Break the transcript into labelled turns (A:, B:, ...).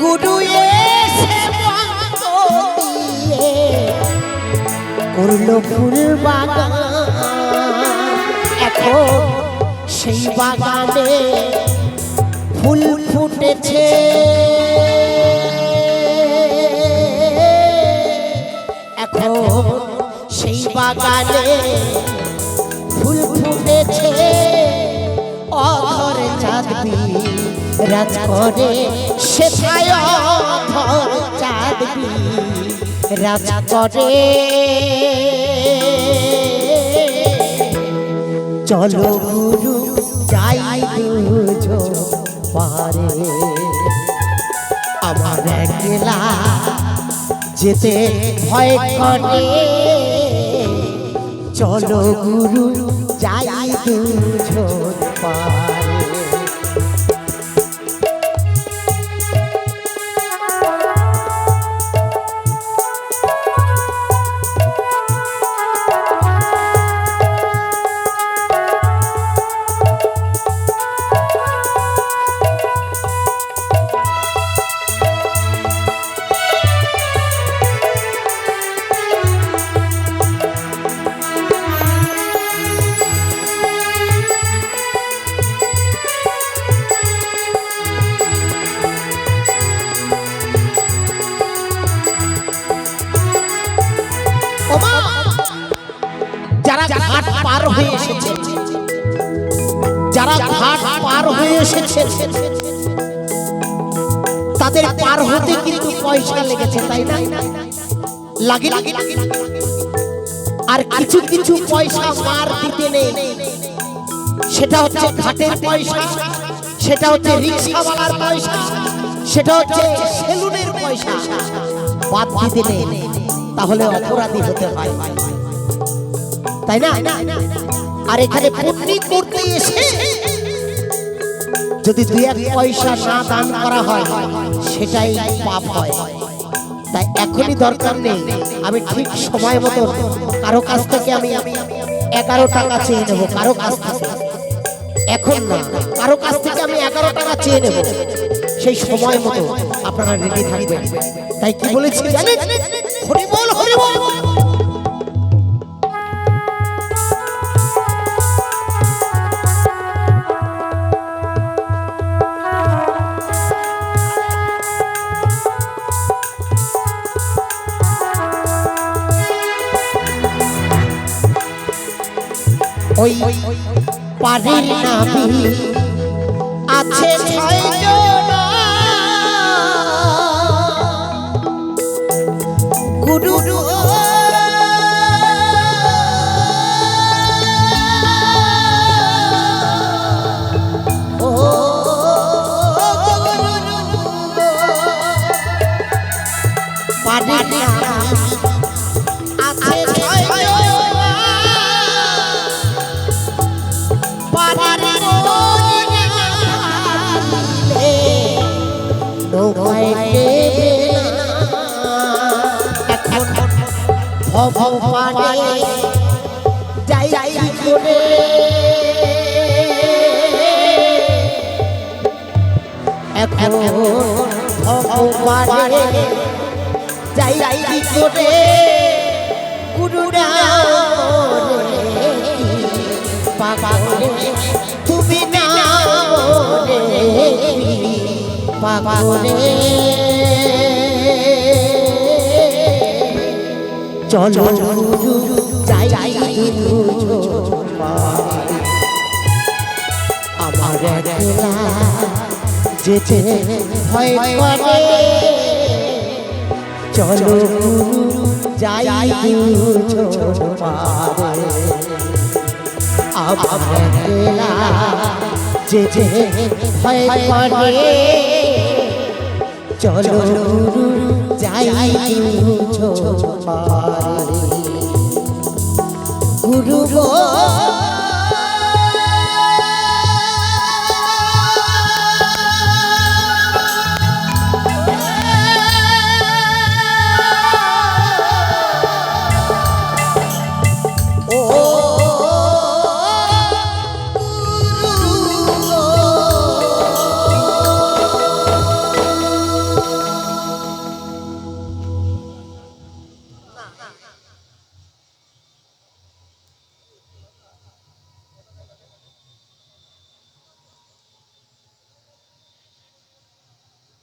A: গুরু করল ফুল বাগান এখন সেই বাগানে ফুল ফুটেছে এখন সেই বাগানে ফুল ফুটেছে। রাজ করে চাঁদবি রাজ করে। চলো গুরু, যাই বুঝো পারে। আমার একলা যেতে ভয় করে। চলো গুরু, যাই বুঝো যারা ঘাট পার হয়ে এসেছে। যারা ঘাট পার হয়ে এসেছে। তাদের পার হতে কিন্তু পয়সা লেগেছে তাই না? লাগে আর কিছু কিছু পয়সা মার দিতে নেই। সেটা হচ্ছে ঘাটের পয়সা সেটা হচ্ছে রিক্সাওয়ালার পয়সা সেটা হচ্ছে সেলুনের পয়সা। বাদ দিতে নেই। তাহলে অপরাধী হতে হয়। তাই না? আর এখানে পুণ্যি করতে এসে যদি দুই এক পয়সা না দান করা হয়, সেটাই পাপ হয়। তাই এখনই দরকার নেই, আমি ঠিক সময় মতো কারও কাছ থেকে আমি এগারো টাকা চেয়ে নেব, কারও কাছ থেকে। এখন না, কারও কাছ থেকে আমি এগারো টাকা চেয়ে নেব। সেই সময় মতো আপনারা রেডি থাকবেন। তাই কি বলেছি জানেন? হরি বল ওই পানির নামি আছে গুরু পানে যাই যাই করে? এখন ভব পানে যাই যাই করে? গুরুরা তুমি না চলো যাই যাই আমার একলা যেতে ভয় করে। চলো যাই পারে আবেলা যে যে ভয় করে চলো যাই গুরু